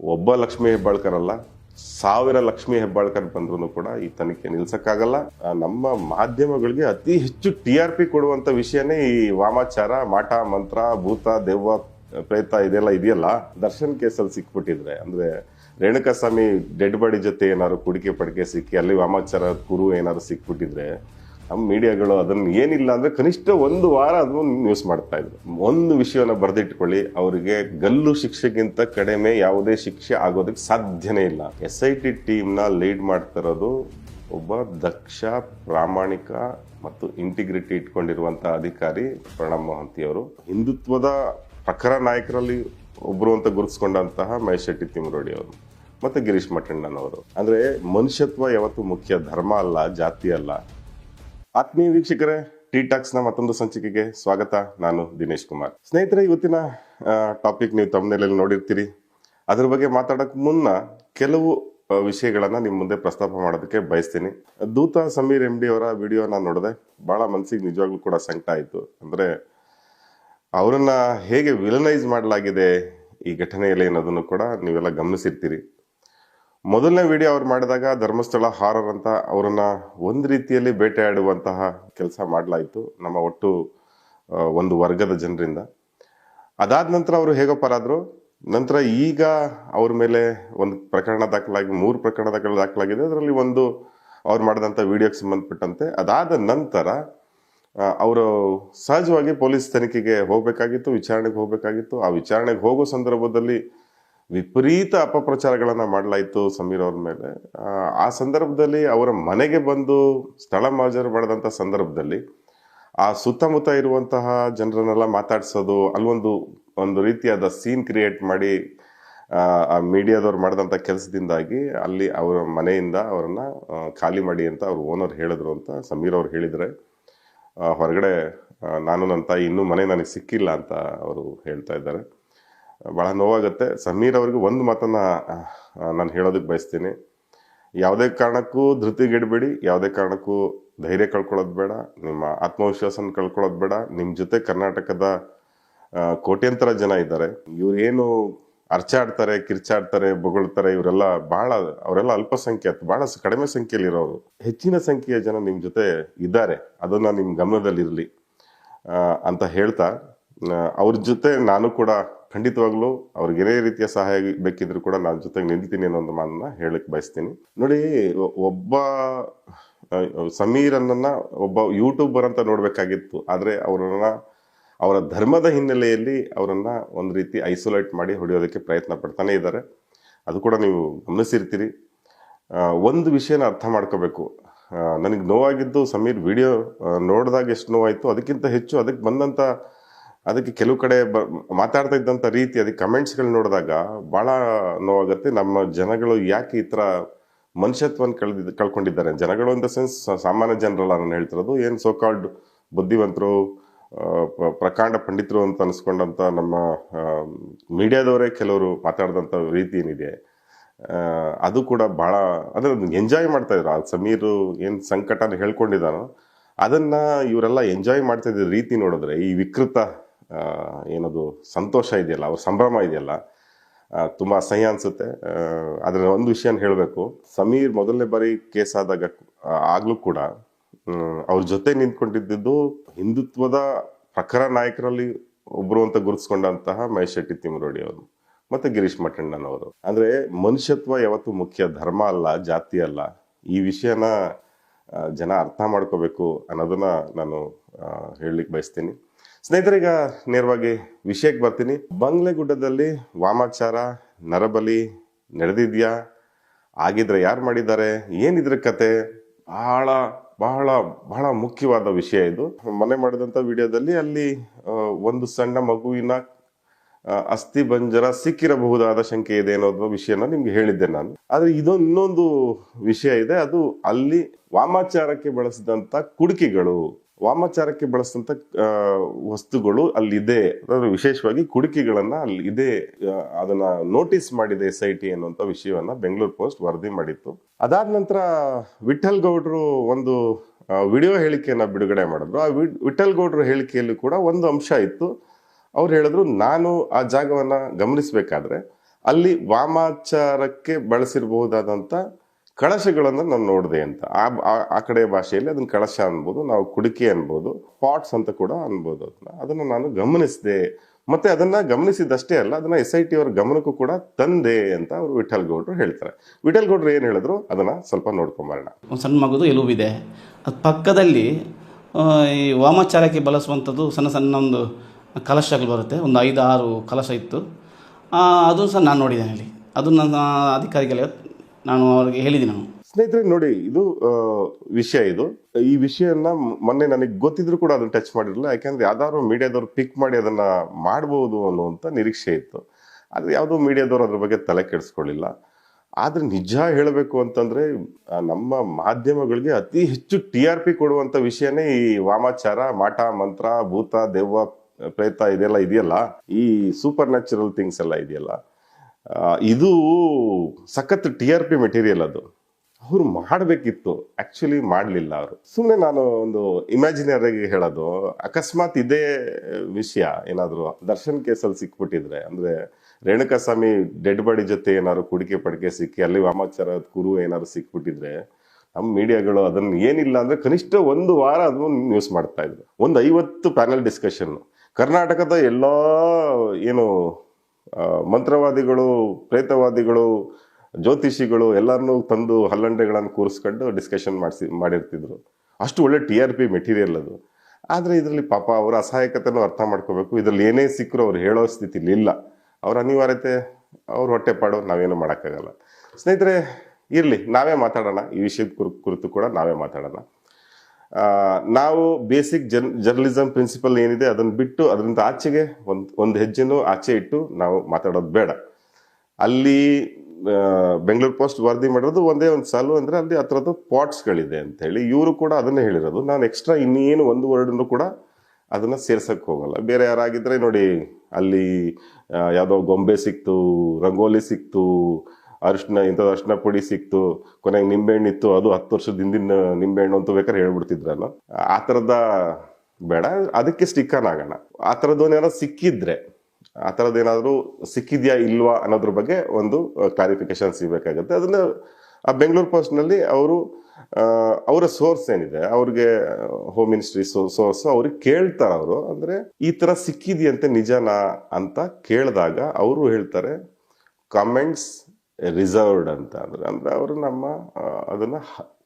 ಒಬ್ಬ ಲಕ್ಷ್ಮಿ ಅಲ್ಲ ಸಾವಿರ ಲಕ್ಷ್ಮಿ ಹೆಬ್ಬಾಳ್ಕರ್ ಬಂದ್ರು ಕೂಡ ಈ ತನಿಖೆ ನಿಲ್ಸಕ್ಕಾಗಲ್ಲ. ನಮ್ಮ ಮಾಧ್ಯಮಗಳಿಗೆ ಅತಿ ಹೆಚ್ಚು ಟಿ ಆರ್ ಪಿ ಕೊಡುವಂತ ವಿಷಯನೇ ಈ ವಾಮಾಚಾರ, ಮಾಟ, ಮಂತ್ರ, ಭೂತ, ದೆವ್ವ ಪ್ರೇತ ಇದೆಲ್ಲ ಇದೆಯಲ್ಲ, ದರ್ಶನ್ ಕೇಸಲ್ಲಿ ಸಿಕ್ಬಿಟ್ಟಿದ್ರೆ, ಅಂದ್ರೆ ರೇಣುಕಾಸ್ವಾಮಿ ಡೆಡ್ ಬಾಡಿ ಜೊತೆ ಏನಾದ್ರು ಕುಡಿಕೆ ಪಡಿಕೆ ಸಿಕ್ಕಿ ಅಲ್ಲಿ ವಾಮಾಚಾರ ಕುರು ಏನಾದ್ರು ಸಿಕ್ಬಿಟ್ಟಿದ್ರೆ ನಮ್ಮ ಮೀಡಿಯಾಗಳು ಅದನ್ನ ಏನಿಲ್ಲ ಅಂದ್ರೆ ಕನಿಷ್ಠ ಒಂದು ವಾರ ಅದನ್ನು ನ್ಯೂಸ್ ಮಾಡ್ತಾ ಇದ್ರು. ಒಂದು ವಿಷಯವನ್ನು ಬರೆದಿಟ್ಕೊಳ್ಳಿ, ಅವರಿಗೆ ಗಲ್ಲು ಶಿಕ್ಷೆಗಿಂತ ಕಡಿಮೆ ಯಾವುದೇ ಶಿಕ್ಷೆ ಆಗೋದಕ್ಕೆ ಸಾಧ್ಯನೇ ಇಲ್ಲ. ಎಸ್ ಐ ಟಿ ಟೀಮ್ನ ಲೀಡ್ ಮಾಡ್ತಿರೋದು ಒಬ್ಬ ದಕ್ಷ, ಪ್ರಾಮಾಣಿಕ ಮತ್ತು ಇಂಟಿಗ್ರಿಟಿ ಇಟ್ಕೊಂಡಿರುವಂಥ ಅಧಿಕಾರಿ ಪ್ರಣಬ್ ಮಹಂತಿಯವರು ಹಿಂದುತ್ವದ ಪ್ರಖರ ನಾಯಕರಲ್ಲಿ ಒಬ್ಬರು ಅಂತ ಗುರುತಿಸ್ಕೊಂಡಂತಹ ಮಹೇಶ್ ಶೆಟ್ಟಿ ತಿಮರೋಡಿ ಅವರು ಮತ್ತು ಗಿರೀಶ್ ಮಠಣ್ಣನವರು. ಅಂದ್ರೆ ಮನುಷ್ಯತ್ವ ಯಾವತ್ತು ಮುಖ್ಯ, ಧರ್ಮ ಅಲ್ಲ, ಜಾತಿ ಅಲ್ಲ. ಆತ್ಮೀಯ ವೀಕ್ಷಕರೇ ಟಿ ಟಾಕ್ಸ್ನ ಮತ್ತೊಂದು ಸಂಚಿಕೆಗೆ ಸ್ವಾಗತ. ನಾನು ದಿನೇಶ್ ಕುಮಾರ್. ಸ್ನೇಹಿತರೆ, ಇವತ್ತಿನ ಟಾಪಿಕ್ ನೀವು ತಮ್ಮನೇಲಿ ನೋಡಿರ್ತೀರಿ. ಅದ್ರ ಬಗ್ಗೆ ಮಾತಾಡಕ್ ಮುನ್ನ ಕೆಲವು ವಿಷಯಗಳನ್ನ ನಿಮ್ ಮುಂದೆ ಪ್ರಸ್ತಾಪ ಮಾಡೋದಕ್ಕೆ ಬಯಸ್ತೀನಿ. ದೂತ ಸಮೀರ್ ಎಂ ಡಿ ಅವರ ವಿಡಿಯೋ ನಾನು ನೋಡಿದೆ. ಬಹಳ ಮನಸ್ಸಿಗೆ ನಿಜವಾಗ್ಲೂ ಕೂಡ ಸಂಕಟ ಆಯ್ತು. ಅಂದ್ರೆ, ಅವರನ್ನ ಹೇಗೆ ವಿಲನೈಸ್ ಮಾಡಲಾಗಿದೆ ಈ ಘಟನೆಯಲ್ಲಿ ಅನ್ನೋದನ್ನು ಕೂಡ ನೀವೆಲ್ಲ ಗಮನಿಸಿರ್ತೀರಿ. ಮೊದಲನೇ ವಿಡಿಯೋ ಅವ್ರು ಮಾಡಿದಾಗ ಧರ್ಮಸ್ಥಳ ಹಾರರ್ ಅಂತ ಅವರನ್ನ ಒಂದು ರೀತಿಯಲ್ಲಿ ಬೇಟೆಯಾಡುವಂತಹ ಕೆಲಸ ಮಾಡಲಾಯಿತು ನಮ್ಮ ಒಟ್ಟು ಒಂದು ವರ್ಗದ ಜನರಿಂದ. ಅದಾದ ನಂತರ ಅವರು ಹೇಗೋಪರಾದ್ರು ನಂತರ ಈಗ ಅವ್ರ ಮೇಲೆ ಒಂದು ಪ್ರಕರಣ ದಾಖಲಾಗಿ, ಮೂರು ಪ್ರಕರಣ ದಾಖಲೆ ದಾಖಲಾಗಿದೆ. ಅದರಲ್ಲಿ ಒಂದು ಅವ್ರು ಮಾಡಿದಂಥ ವಿಡಿಯೋಕ್ಕೆ ಸಂಬಂಧಪಟ್ಟಂತೆ. ಅದಾದ ನಂತರ ಅವರು ಸಹಜವಾಗಿ ಪೊಲೀಸ್ ತನಿಖೆಗೆ ಹೋಗಬೇಕಾಗಿತ್ತು, ವಿಚಾರಣೆಗೆ ಹೋಗಬೇಕಾಗಿತ್ತು. ಆ ವಿಚಾರಣೆಗೆ ಹೋಗೋ ಸಂದರ್ಭದಲ್ಲಿ ವಿಪರೀತ ಅಪಪ್ರಚಾರಗಳನ್ನು ಮಾಡಲಾಯಿತು ಸಮೀರ್ ಅವ್ರ ಮೇಲೆ. ಆ, ಸಂದರ್ಭದಲ್ಲಿ ಅವರ ಮನೆಗೆ ಬಂದು ಸ್ಥಳ ಮಾಜರು ಮಾಡಿದಂಥ ಸಂದರ್ಭದಲ್ಲಿ ಆ ಸುತ್ತಮುತ್ತ ಇರುವಂತಹ ಜನರನ್ನೆಲ್ಲ ಮಾತಾಡಿಸೋದು ಅಲ್ಲೊಂದು ಒಂದು ರೀತಿಯಾದ ಸೀನ್ ಕ್ರಿಯೇಟ್ ಮಾಡಿ ಆ ಮೀಡಿಯಾದವ್ರು ಮಾಡಿದಂಥ ಕೆಲಸದಿಂದಾಗಿ ಅಲ್ಲಿ ಅವರ ಮನೆಯಿಂದ ಅವರನ್ನು ಖಾಲಿ ಮಾಡಿ ಅಂತ ಅವ್ರ ಓನರ್ ಹೇಳಿದ್ರು ಅಂತ ಸಮೀರ್ ಅವ್ರು ಹೇಳಿದರೆ ಹೊರಗಡೆ ನಾನು ನನ್ನ ತಾಯಿ ಇನ್ನೂ ಮನೆ ನನಗೆ ಸಿಕ್ಕಿಲ್ಲ ಅಂತ ಅವರು ಹೇಳ್ತಾ ಇದ್ದಾರೆ. ಬಹಳ ನೋವಾಗುತ್ತೆ. ಸಮೀರ್ ಅವ್ರಿಗೆ ಒಂದು ಮಾತನ್ನು ನಾನು ಹೇಳೋದಕ್ಕೆ ಬಯಸ್ತೀನಿ. ಯಾವುದೇ ಕಾರಣಕ್ಕೂ ಧೃತಿಗೆಡಬೇಡಿ, ಯಾವುದೇ ಕಾರಣಕ್ಕೂ ಧೈರ್ಯ ಕಳ್ಕೊಳ್ಳೋದು ಬೇಡ, ನಿಮ್ಮ ಆತ್ಮವಿಶ್ವಾಸನ ಕಳ್ಕೊಳ್ಳೋದು ಬೇಡ. ನಿಮ್ಮ ಜೊತೆ ಕರ್ನಾಟಕದ ಕೋಟ್ಯಂತರ ಜನ ಇದ್ದಾರೆ. ಇವ್ರೇನು ಅರ್ಚಾಡ್ತಾರೆ, ಕಿರ್ಚಾಡ್ತಾರೆ, ಬೊಗಳ್ತಾರೆ, ಇವರೆಲ್ಲ ಬಹಳ, ಅವರೆಲ್ಲ ಅಲ್ಪಸಂಖ್ಯಾತ, ಬಹಳ ಕಡಿಮೆ ಸಂಖ್ಯೆಯಲ್ಲಿ ಇರೋರು ಹೆಚ್ಚಿನ ಸಂಖ್ಯೆಯ ಜನ ನಿಮ್ಮ ಜೊತೆ ಇದ್ದಾರೆ. ಅದನ್ನು ನಿಮ್ಮ ಗಮನದಲ್ಲಿರಲಿ ಅಂತ ಹೇಳ್ತಾ ಅವ್ರ ಜೊತೆ ನಾನು ಕೂಡ ಖಂಡಿತವಾಗ್ಲೂ ಅವ್ರಿಗೆ ಏನೇ ರೀತಿಯ ಸಹಾಯ ಬೇಕಿದ್ರು ಕೂಡ ನಾನು ಜೊತೆಗೆ ನಿಲ್ತೀನಿ ಅನ್ನೋ ಒಂದು ಮಾತನ್ನ ಹೇಳಕ್ ಬಯಸ್ತೀನಿ. ನೋಡಿ, ಒಬ್ಬ ಸಮೀರ್ ಅನ್ನನ್ನ ಒಬ್ಬ ಯೂಟ್ಯೂಬರ್ ಅಂತ ನೋಡಬೇಕಾಗಿತ್ತು. ಆದ್ರೆ ಅವರನ್ನ, ಅವರ ಧರ್ಮದ ಹಿನ್ನೆಲೆಯಲ್ಲಿ ಅವರನ್ನ ಒಂದು ರೀತಿ ಐಸೋಲೇಟ್ ಮಾಡಿ ಹೊಡೆಯೋದಕ್ಕೆ ಪ್ರಯತ್ನ ಪಡ್ತಾನೆ ಇದ್ದಾರೆ. ಅದು ಕೂಡ ನೀವು ಗಮನಿಸಿರ್ತೀರಿ. ಒಂದು ವಿಷಯನ ಅರ್ಥ ಮಾಡ್ಕೋಬೇಕು. ನನಗೆ ನೋವಾಗಿದ್ದು ಸಮೀರ್ ವಿಡಿಯೋ ನೋಡಿದಾಗ ಎಷ್ಟು ನೋವಾಯಿತು ಅದಕ್ಕಿಂತ ಹೆಚ್ಚು ಅದಕ್ಕೆ ಬಂದಂಥ ಅದಕ್ಕೆ ಕೆಲವು ಕಡೆ ಬ, ಮಾತಾಡ್ತಾ ಇದ್ದಂಥ ರೀತಿ ಅದಕ್ಕೆ ಕಮೆಂಟ್ಸ್ಗಳು ನೋಡಿದಾಗ ಭಾಳ ನೋವಾಗುತ್ತೆ. ನಮ್ಮ ಜನಗಳು ಯಾಕೆ ಈ ಥರ ಮನುಷ್ಯತ್ವವನ್ನು ಕಳೆದಿದ್ದ ಕಳ್ಕೊಂಡಿದ್ದಾರೆ? ಜನಗಳು ದ ಸೆನ್ಸ್ ಸಾಮಾನ್ಯ ಜನರಲ್ಲ ನಾನು ಹೇಳ್ತಿರೋದು. ಏನು ಸೋಕಾಲ್ಡ್ ಬುದ್ಧಿವಂತರು ಪ್ರಕಾಂಡ ಪಂಡಿತರು ಅಂತ ಅನಿಸ್ಕೊಂಡಂಥ ನಮ್ಮ ಮೀಡಿಯಾದವರೇ ಕೆಲವರು ಮಾತಾಡಿದಂಥ ರೀತಿ ಏನಿದೆ ಅದು ಕೂಡ ಬಹಳ ಅದನ್ನ ಎಂಜಾಯ್ ಮಾಡ್ತಾ ಇದ್ರು. ಆ ಸಮೀರು ಏನು ಸಂಕಟ ಅಂತ ಹೇಳ್ಕೊಂಡಿದ್ದಾನೋ, ಅದನ್ನು ಇವರೆಲ್ಲ ಎಂಜಾಯ್ ಮಾಡ್ತಾ ಇದ್ದ ರೀತಿ ನೋಡಿದ್ರೆ ಈ ವಿಕೃತ ಏನದು ಸಂತೋಷ ಇದೆಯಲ್ಲ, ಅವ್ರ ಸಂಭ್ರಮ ಇದೆಯಲ್ಲ ತುಂಬ ಅಸಹ್ಯ ಅನ್ಸುತ್ತೆ. ಆದರೆ ಒಂದು ವಿಷಯನ ಹೇಳಬೇಕು. ಸಮೀರ್ ಮೊದಲನೇ ಬಾರಿ ಕೇಸ್ ಆದಾಗ ಆಗಲೂ ಕೂಡ ಅವ್ರ ಜೊತೆ ನಿಂತ್ಕೊಂಡಿದ್ದು ಹಿಂದುತ್ವದ ಪ್ರಖರ ನಾಯಕರಲ್ಲಿ ಒಬ್ರು ಅಂತ ಗುರುತಿಸ್ಕೊಂಡಂತಹ ಮಹೇಶ್ ಶೆಟ್ಟಿ ತಿಮರೋಡಿ ಅವರು, ಮತ್ತೆ ಗಿರೀಶ್ ಮಠಣ್ಣನವರು ಅಂದ್ರೆ ಮನುಷ್ಯತ್ವ ಯಾವತ್ತು ಮುಖ್ಯ, ಧರ್ಮ ಅಲ್ಲ, ಜಾತಿ ಅಲ್ಲ. ಈ ವಿಷಯನ ಜನ ಅರ್ಥ ಮಾಡ್ಕೋಬೇಕು ಅನ್ನೋದನ್ನ ನಾನು ಹೇಳಲಿಕ್ಕೆ ಬಯಸ್ತೀನಿ. ಸ್ನೇಹಿತರೀಗ ನೇರವಾಗಿ ವಿಷಯಕ್ಕೆ ಬರ್ತೀನಿ. ಬಂಗ್ಲೆಗುಡ್ಡದಲ್ಲಿ ವಾಮಾಚಾರ, ನರಬಲಿ ನಡೆದಿದ್ಯಾ? ಆಗಿದ್ರೆ ಯಾರು ಮಾಡಿದ್ದಾರೆ? ಏನಿದ್ರ ಕತೆ? ಬಹಳ ಬಹಳ ಬಹಳ ಮುಖ್ಯವಾದ ವಿಷಯ ಇದು. ಮನೆ ಮಾಡಿದಂತ ವಿಡಿಯೋದಲ್ಲಿ ಅಲ್ಲಿ ಒಂದು ಸಣ್ಣ ಮಗುವಿನ ಅಸ್ಥಿ ಬಂಜರ ಸಿಕ್ಕಿರಬಹುದಾದ ಶಂಕೆ ಇದೆ ಅನ್ನೋದು ವಿಷಯನ ನಿಮ್ಗೆ ಹೇಳಿದ್ದೆ ನಾನು. ಆದ್ರೆ ಇದೊಂದು, ಇನ್ನೊಂದು ವಿಷಯ ಇದೆ. ಅದು ಅಲ್ಲಿ ವಾಮಾಚಾರಕ್ಕೆ ಬಳಸಿದಂತ ಕುಡಿಕೆಗಳು. ವಾಮಾಚಾರಕ್ಕೆ ಬಳಸಿದಂಥ ವಸ್ತುಗಳು ಅಲ್ಲಿದೆ. ಅದರ ವಿಶೇಷವಾಗಿ ಕುಡುಕಿಗಳನ್ನು ಅಲ್ಲಿ ಇದೆ ಅದನ್ನು ನೋಟಿಸ್ ಮಾಡಿದೆ ಎಸ್ ಐ ಟಿ ಅನ್ನುವಂಥ ವಿಷಯವನ್ನು ಬೆಂಗಳೂರು ಪೋಸ್ಟ್ ವರದಿ ಮಾಡಿತ್ತು. ಅದಾದ ನಂತರ ವಿಠಲ್ ಗೌಡ್ರು ಒಂದು ವಿಡಿಯೋ ಹೇಳಿಕೆಯನ್ನು ಬಿಡುಗಡೆ ಮಾಡಿದ್ರು. ಆ ವಿಠಲ್ ಗೌಡ್ರ ಹೇಳಿಕೆಯಲ್ಲಿ ಕೂಡ ಒಂದು ಅಂಶ ಇತ್ತು. ಅವ್ರು ಹೇಳಿದ್ರು, ನಾನು ಆ ಜಾಗವನ್ನು ಗಮನಿಸಬೇಕಾದ್ರೆ ಅಲ್ಲಿ ವಾಮಾಚಾರಕ್ಕೆ ಬಳಸಿರಬಹುದಾದಂಥ ಕಳಶಗಳನ್ನು ನಾನು ನೋಡಿದೆ ಅಂತ. ಆ, ಆ- ಕಡೆ ಭಾಷೆಯಲ್ಲಿ ಅದನ್ನ ಕಳಶ ಅನ್ಬೋದು, ನಾವು ಕುಡಿಕೆ ಅನ್ಬೋದು, ಪಾಟ್ಸ್ ಅಂತ ಕೂಡ ಅನ್ಬೋದು ಅದನ್ನ. ಅದನ್ನು ನಾನು ಗಮನಿಸಿದೆ. ಮತ್ತೆ ಅದನ್ನ ಗಮನಿಸಿದಷ್ಟೇ ಅಲ್ಲ, ಅದನ್ನ ಎಸ್ ಐ ಟಿ ಅವರ ಗಮನಕ್ಕೂ ಕೂಡ ತಂದೆ ಅಂತ ಅವರು ವಿಠಲ್ ಗೌಡ್ರು ಹೇಳ್ತಾರೆ. ವಿಠಲ್ ಗೌಡ್ರು ಏನು ಹೇಳಿದ್ರು? ಅದನ್ನ ಸ್ವಲ್ಪ ನೋಡ್ಕೊಂಬರೋಣ. ಒಂದು ಸಣ್ಣ ಮಗುದು ಎಲುವಿದೆ. ಅದು ಪಕ್ಕದಲ್ಲಿ ಈ ವಾಮಾಚಾರಕ್ಕೆ ಬಳಸುವಂಥದ್ದು ಸಣ್ಣ ಸಣ್ಣ ಒಂದು ಕಲಶಗಳು ಬರುತ್ತೆ. ಒಂದು ಐದು ಆರು ಕಲಶ ಇತ್ತು. ಅದು ಸಹ ನಾನು ನೋಡಿದ್ದೇನೆ ಅಲ್ಲಿ. ಅದು ನನ್ನ ಅಧಿಕಾರಿಗಳಿಗೆ ನಾನು ಅವರಿಗೆ ಹೇಳಿದ್ದೀನಿ ನಾನು. ಸ್ನೇಹಿತರೆ, ನೋಡಿ, ಇದು ವಿಷಯ ಇದು. ಈ ವಿಷಯನ ಮೊನ್ನೆ ನನಗೆ ಗೊತ್ತಿದ್ರು ಕೂಡ ಅದನ್ನ ಟಚ್ ಮಾಡಿರಲಿಲ್ಲ. ಯಾಕೆಂದ್ರೆ, ಯಾವ್ದಾದ್ರು ಮೀಡಿಯಾದವ್ರು ಪಿಕ್ ಮಾಡಿ ಅದನ್ನ ಮಾಡಬಹುದು ಅನ್ನುವಂಥ ನಿರೀಕ್ಷೆ ಇತ್ತು. ಆದ್ರೆ ಯಾವುದೋ ಮೀಡಿಯಾದವ್ರು ಅದ್ರ ಬಗ್ಗೆ ತಲೆ ಕೆಡಿಸ್ಕೊಳ್ಳಿಲ್ಲ. ಆದ್ರೆ ನಿಜ ಹೇಳಬೇಕು ಅಂತಂದ್ರೆ ನಮ್ಮ ಮಾಧ್ಯಮಗಳಿಗೆ ಅತಿ ಹೆಚ್ಚು ಟಿ ಆರ್ ಪಿ ಕೊಡುವಂತ ವಿಷಯನೇ ಈ ವಾಮಾಚಾರ, ಮಾಟ, ಮಂತ್ರ, ಭೂತ, ದೆವ್ವ, ಪ್ರೇತ ಇದೆಲ್ಲ ಇದೆಯಲ್ಲ? ಈ ಸೂಪರ್ ನ್ಯಾಚುರಲ್ ಥಿಂಗ್ಸ್ ಎಲ್ಲ ಇದೆಯಲ್ಲ? ಇದು ಸಖತ್ ಟಿ ಆರ್ ಪಿ ಮೆಟೀರಿಯಲ್ ಅದು. ಅವ್ರು ಮಾಡಬೇಕಿತ್ತು. ಆ್ಯಕ್ಚುಲಿ ಮಾಡಲಿಲ್ಲ ಅವರು. ಸುಮ್ಮನೆ ನಾನು ಒಂದು ಇಮ್ಯಾಜಿನರಿಗೆ ಹೇಳೋದು. ಅಕಸ್ಮಾತ್ ಇದೇ ವಿಷಯ ಏನಾದರೂ ದರ್ಶನ್ ಕೇಸಲ್ಲಿ ಸಿಕ್ಬಿಟ್ಟಿದ್ರೆ, ಅಂದರೆ ರೇಣುಕಾಸ್ವಾಮಿ ಡೆಡ್ ಬಾಡಿ ಜೊತೆ ಏನಾದ್ರು ಕುಡಿಕೆ ಪಡಿಕೆ ಸಿಕ್ಕಿ, ಅಲ್ಲಿ ವಾಮಾಚಾರ ಕುರು ಏನಾದ್ರು ಸಿಕ್ಬಿಟ್ಟಿದ್ರೆ ನಮ್ಮ ಮೀಡಿಯಾಗಳು ಅದನ್ನು ಏನಿಲ್ಲ ಅಂದರೆ ಕನಿಷ್ಠ ಒಂದು ವಾರ ಅದನ್ನು ನ್ಯೂಸ್ ಮಾಡ್ತಾ ಇದ್ರು. ಒಂದು ಐವತ್ತು ಪ್ಯಾನಲ್ ಡಿಸ್ಕಷನ್ನು ಕರ್ನಾಟಕದ ಎಲ್ಲ ಏನು ಮಂತ್ರವಾದಿಗಳು, ಪ್ರೇತವಾದಿಗಳು, ಜ್ಯೋತಿಷಿಗಳು ಎಲ್ಲರನ್ನೂ ತಂದು ಹಲ್ಲಂಡೆಗಳನ್ನು ಕೂರಿಸ್ಕೊಂಡು ಡಿಸ್ಕಷನ್ ಮಾಡಿಸಿ, ಮಾಡಿರ್ತಿದ್ರು. ಅಷ್ಟು ಒಳ್ಳೆ ಟಿ ಆರ್ ಪಿ ಮೆಟೀರಿಯಲ್ ಅದು. ಆದರೆ ಇದರಲ್ಲಿ ಪಾಪ ಅವರ ಅಸಹಾಯಕತೆನೂ ಅರ್ಥ ಮಾಡ್ಕೋಬೇಕು. ಇದರಲ್ಲಿ ಏನೇ ಸಿಕ್ಕರೂ ಅವ್ರು ಹೇಳೋ ಸ್ಥಿತಿಲಿ ಇಲ್ಲ. ಅವ್ರ ಅನಿವಾರ್ಯತೆ, ಅವ್ರ ಹೊಟ್ಟೆಪಾಡು ನಾವೇನು ಮಾಡೋಕ್ಕಾಗಲ್ಲ. ಸ್ನೇಹಿತರೆ, ಇರಲಿ, ನಾವೇ ಮಾತಾಡೋಣ. ಈ ವಿಷಯದ ಕುರ್, ಕುರಿತು ಕೂಡ ನಾವೇ ಮಾತಾಡೋಣ. ನಾವು ಬೇಸಿಕ್ ಜರ್ ಜರ್ನಲಿಸಮ್ ಪ್ರಿನ್ಸಿಪಲ್ ಏನಿದೆ, ಅದನ್ನು ಬಿಟ್ಟು ಅದರಿಂದ ಆಚೆಗೆ ಒಂದು ಒಂದು ಹೆಜ್ಜೆನೂ ಆಚೆ ಇಟ್ಟು ನಾವು ಮಾತಾಡೋದು ಬೇಡ. ಅಲ್ಲಿ ಬೆಂಗಳೂರು ಪೋಸ್ಟ್ ವರದಿ ಮಾಡಿರೋದು ಒಂದೇ ಒಂದು ಸಾಲು ಅಂದರೆ ಅಲ್ಲಿ ಹತ್ರದ್ದು ಪಾಟ್ಸ್ಗಳಿದೆ ಅಂತ ಹೇಳಿ ಇವರು ಕೂಡ ಅದನ್ನೇ ಹೇಳಿರೋದು. ನಾನು ಎಕ್ಸ್ಟ್ರಾ ಇನ್ನೇನು ಒಂದು ವರ್ಡನ್ನು ಕೂಡ ಅದನ್ನು ಸೇರ್ಸೋಕ್ಕೆ ಹೋಗಲ್ಲ. ಬೇರೆ ಯಾರಾಗಿದ್ದರೆ ನೋಡಿ, ಅಲ್ಲಿ ಯಾವುದೋ ಗೊಂಬೆ ಸಿಕ್ತು, ರಂಗೋಲಿ ಸಿಕ್ತು ಅರಿಶಿನ ಇಂಥದ್ದು ಅರಿಶಿನ ಪುಡಿ ಸಿಕ್ತು, ಕೊನೆಗೆ ನಿಂಬೆಹಣ್ಣು ಇತ್ತು, ಅದು ಹತ್ತು ವರ್ಷದ ಹಿಂದಿನ ನಿಂಬೆಹಣ್ಣು ಅಂತ ಬೇಕಾದ್ರೆ ಹೇಳ್ಬಿಡ್ತಿದ್ರಲ್ಲ. ಆ ಥರದ ಬೇಡ, ಅದಕ್ಕೆ ಸ್ಟಿಕ್ಕನ್ ಆಗೋಣ. ಆ ಥರದ್ದು ಏನಾದ್ರು ಸಿಕ್ಕಿದ್ರೆ, ಆ ಥರದ್ದೇನಾದರೂ ಸಿಕ್ಕಿದ್ಯಾ ಇಲ್ವಾ ಅನ್ನೋದ್ರ ಬಗ್ಗೆ ಒಂದು ಕ್ಲಾರಿಫಿಕೇಶನ್ ಸಿಗಬೇಕಾಗತ್ತೆ. ಅದನ್ನ, ಆ ಬೆಂಗಳೂರು ಪೋಸ್ಟ್ನಲ್ಲಿ ಅವರು ಅವರ ಸೋರ್ಸ್ ಏನಿದೆ, ಅವ್ರಿಗೆ ಹೋಮ್ ಮಿನಿಸ್ಟ್ರಿ ಸೋರ್ಸ್ ಅವ್ರಿಗೆ ಕೇಳ್ತಾರೆ ಅವರು, ಅಂದರೆ ಈ ಥರ ಸಿಕ್ಕಿದೆಯಂತೆ ನಿಜನಾ ಅಂತ ಕೇಳಿದಾಗ ಅವರು ಹೇಳ್ತಾರೆ ಕಮೆಂಟ್ಸ್ ರಿಸರ್ವ್ಡ್ ಅಂತ ಅಂದ್ರೆ ಅಂದ್ರೆ ಅವರು ನಮ್ಮ ಅದನ್ನು